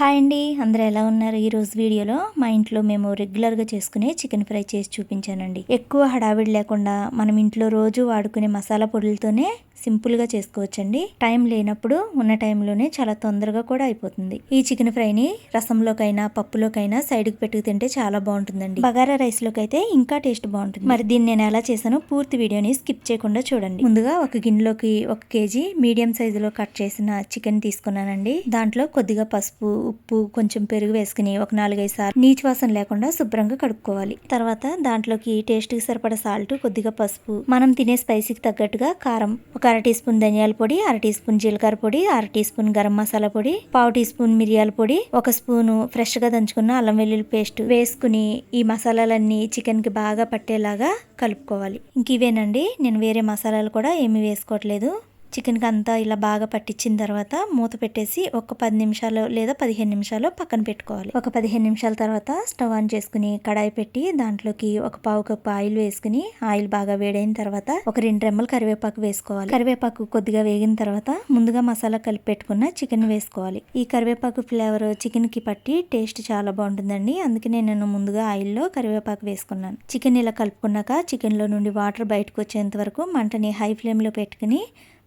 Hi అండి. అందరూ ఎలా ఉన్నారు? ఈ రోజు వీడియోలో మా ఇంట్లో మేము రెగ్యులర్గా చేసుకునే చికెన్ ఫ్రై చేసి చూపించానండి. ఎక్కువ హడావిడి లేకుండా మనం ఇంట్లో రోజు వాడుకునే మసాలా పొడులతోనే సింపుల్గా చేసుకోవచ్చండి. టైం లేనప్పుడు ఉన్న టైంలోనే చాలా తొందరగా కూడా అయిపోతుంది. ఈ చికెన్ ఫ్రైని రసంలోకైనా పప్పులోకైనా సైడ్కి పెట్టుకు తింటే చాలా బాగుంటుందండి. బగారా రైస్లోకి అయితే ఇంకా టేస్ట్ బాగుంటుంది. మరి దీన్ని నేను ఎలా చేశానో పూర్తి వీడియోని స్కిప్ చేయకుండా చూడండి. ముందుగా ఒక గిన్నెలోకి ఒక కేజీ మీడియం సైజులో కట్ చేసిన చికెన్ తీసుకున్నానండి. దాంట్లో కొద్దిగా పసుపు ఉప్పు కొంచెం పెరుగు వేసుకుని ఒక నాలుగైదు సార్లు నీచు వాసన లేకుండా శుభ్రంగా కడుక్కోవాలి. తర్వాత దాంట్లోకి టేస్ట్కి సరిపడా సాల్ట్ కొద్దిగా పసుపు. మనం తినే స్పైసీకి తగ్గట్టుగా కారం ఒక అర టీ స్పూన్ ధనియాల పొడి అర టీ స్పూన్ జీలకర్ర పొడి అర టీ స్పూన్ గరం మసాలా పొడి పావు టీ స్పూన్ మిరియాల పొడి ఒక స్పూను ఫ్రెష్గా దంచుకున్న అల్లం వెల్లుల్లి పేస్ట్ వేసుకుని ఈ మసాలాలన్నీ చికెన్కి బాగా పట్టేలాగా కలుపుకోవాలి. ఇంక ఇవేనండి నేను వేరే మసాలాలు కూడా ఏమీ వేసుకోవట్లేదు. చికెన్కి అంతా ఇలా బాగా పట్టించిన తర్వాత మూత పెట్టేసి ఒక పది నిమిషాలు లేదా పదిహేను నిమిషాలు పక్కన పెట్టుకోవాలి. ఒక పదిహేను నిమిషాల తర్వాత స్టవ్ ఆన్ చేసుకుని కడాయి పెట్టి దాంట్లోకి ఒక పావు కప్పు ఆయిల్ వేసుకుని ఆయిల్ బాగా వేడైన తర్వాత ఒక రెండు రెమ్మలు కరివేపాకు వేసుకోవాలి. కరివేపాకు కొద్దిగా వేగిన తర్వాత ముందుగా మసాలా కలిపి పెట్టుకున్న చికెన్ వేసుకోవాలి. ఈ కరివేపాకు ఫ్లేవర్ చికెన్కి పట్టి టేస్ట్ చాలా బాగుంటుందండి. అందుకనే నేను ముందుగా ఆయిల్లో కరివేపాకు వేసుకున్నాను. చికెన్ ఇలా కలుపుకున్నాక చికెన్లో నుండి వాటర్ బయటకు వచ్చేంత వరకు మంటని హై ఫ్లేమ్లో పెట్టుకుని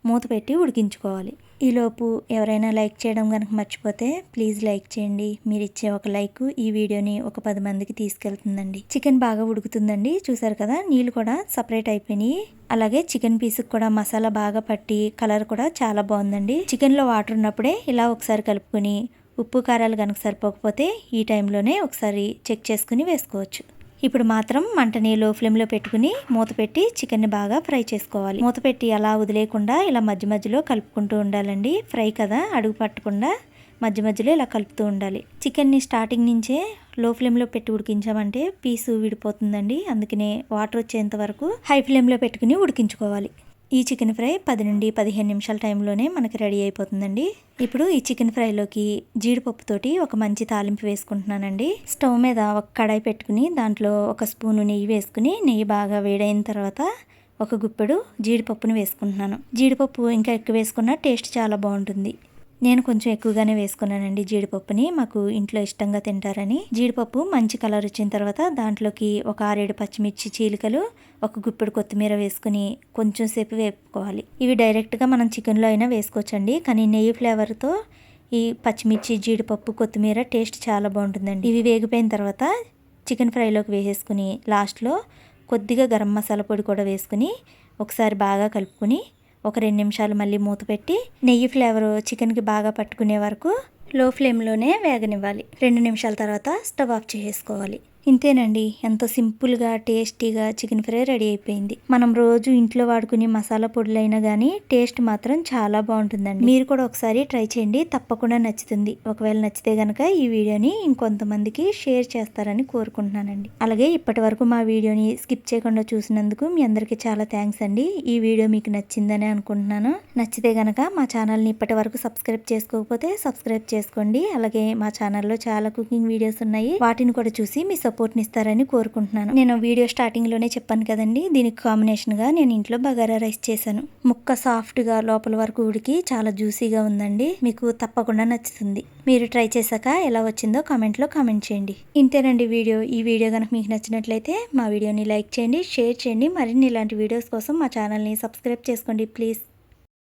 మూత పెట్టి ఉడికించుకోవాలి. ఈలోపు ఎవరైనా లైక్ చేయడం కనుక మర్చిపోతే ప్లీజ్ లైక్ చేయండి. మీరు ఇచ్చే ఒక లైక్ ఈ వీడియోని ఒక పది మందికి తీసుకెళ్తుందండి. చికెన్ బాగా ఉడుకుతుందండి. చూసారు కదా నీళ్ళు కూడా సపరేట్ అయిపోయినాయి. అలాగే చికెన్ పీస్కి కూడా మసాలా బాగా పట్టి కలర్ కూడా చాలా బాగుందండి. చికెన్లో వాటర్ ఉన్నప్పుడే ఇలా ఒకసారి కలుపుకొని ఉప్పు కారాలు కనుక సరిపోకపోతే ఈ టైంలోనే ఒకసారి చెక్ చేసుకుని వేసుకోవచ్చు. ఇప్పుడు మాత్రం మంటని లో ఫ్లేమ్లో పెట్టుకుని మూత పెట్టి చికెన్ని బాగా ఫ్రై చేసుకోవాలి. మూత పెట్టి అలా వదిలేయకుండా ఇలా మధ్య మధ్యలో కలుపుకుంటూ ఉండాలండి. ఫ్రై కదా అడుగు పట్టకుండా మధ్య మధ్యలో ఇలా కలుపుతూ ఉండాలి. చికెన్ని స్టార్టింగ్ నుంచే లో ఫ్లేమ్లో పెట్టి ఉడికించామంటే పీసు విడిపోతుందండి. అందుకనే వాటర్ వచ్చేంత వరకు హై ఫ్లేమ్లో పెట్టుకుని ఉడికించుకోవాలి. ఈ చికెన్ ఫ్రై పది నుండి పదిహేను నిమిషాల టైంలోనే మనకి రెడీ అయిపోతుందండి. ఇప్పుడు ఈ చికెన్ ఫ్రైలోకి జీడిపప్పుతోటి ఒక మంచి తాలింపు వేసుకుంటున్నానండి. స్టవ్ మీద ఒక కడాయి పెట్టుకుని దాంట్లో ఒక స్పూను నెయ్యి వేసుకుని నెయ్యి బాగా వేడైన తర్వాత ఒక గుప్పెడు జీడిపప్పుని వేసుకుంటున్నాను. జీడిపప్పు ఇంకా ఎక్కువ వేసుకున్న టేస్ట్ చాలా బాగుంటుంది. నేను కొంచెం ఎక్కువగానే వేసుకున్నానండి జీడిపప్పుని. మాకు ఇంట్లో ఇష్టంగా తింటారని. జీడిపప్పు మంచి కలర్ వచ్చిన తర్వాత దాంట్లోకి ఒక ఆరేడు పచ్చిమిర్చి చీలికలు ఒక గుప్పెడు కొత్తిమీర వేసుకుని కొంచెం సేపు వేపుకోవాలి. ఇవి డైరెక్ట్గా మనం చికెన్లో అయినా వేసుకోవచ్చండి. కానీ నెయ్యి ఫ్లేవర్తో ఈ పచ్చిమిర్చి జీడిపప్పు కొత్తిమీర టేస్ట్ చాలా బాగుంటుందండి. ఇవి వేగిపోయిన తర్వాత చికెన్ ఫ్రైలోకి వేసేసుకుని లాస్ట్లో కొద్దిగా గరం మసాలా పొడి కూడా వేసుకుని ఒకసారి బాగా కలుపుకొని ఒక రెండు నిమిషాలు మళ్ళీ మూత పెట్టి నెయ్యి ఫ్లేవర్ చికెన్కి బాగా పట్టుకునే వరకు లో ఫ్లేమ్లోనే వేగనివ్వాలి. రెండు నిమిషాల తర్వాత స్టవ్ ఆఫ్ చేసుకోవాలి ఇంతేనండి ఎంతో సింపుల్గా టేస్టీగా చికెన్ ఫ్రై రెడీ అయిపోయింది. మనం రోజు ఇంట్లో వాడుకునే మసాలా పొడులైనా కానీ టేస్ట్ మాత్రం చాలా బాగుంటుందండి. మీరు కూడా ఒకసారి ట్రై చేయండి తప్పకుండా నచ్చుతుంది. ఒకవేళ నచ్చితే గనక ఈ వీడియోని ఇంకొంతమందికి షేర్ చేస్తారని కోరుకుంటున్నానండి. అలాగే ఇప్పటి వరకు మా వీడియోని స్కిప్ చేయకుండా చూసినందుకు మీ అందరికీ చాలా థ్యాంక్స్ అండి. ఈ వీడియో మీకు నచ్చిందని అనుకుంటున్నాను. నచ్చితే గనక మా ఛానల్ని ఇప్పటి వరకు సబ్స్క్రైబ్ చేసుకోకపోతే సబ్స్క్రైబ్ చేసుకోండి. అలాగే మా ఛానల్లో చాలా కుకింగ్ వీడియోస్ ఉన్నాయి. వాటిని కూడా చూసి మీ సపోర్ట్ని ఇస్తారని కోరుకుంటున్నాను. నేను వీడియో స్టార్టింగ్లోనే చెప్పాను కదండి. దీనికి కాంబినేషన్గా నేను ఇంట్లో బగారా రైస్ చేశాను. ముక్క సాఫ్ట్గా లోపల వరకు ఉడికి చాలా జ్యూసీగా ఉందండి. మీకు తప్పకుండా నచ్చుతుంది. మీరు ట్రై చేశాక ఎలా వచ్చిందో కామెంట్లో కామెంట్ చేయండి. ఇంతేనండి వీడియో. ఈ వీడియో కనుక మీకు నచ్చినట్లయితే మా వీడియోని లైక్ చేయండి షేర్ చేయండి. మరిన్ని ఇలాంటి వీడియోస్ కోసం మా ఛానల్ని సబ్స్క్రైబ్ చేసుకోండి ప్లీజ్.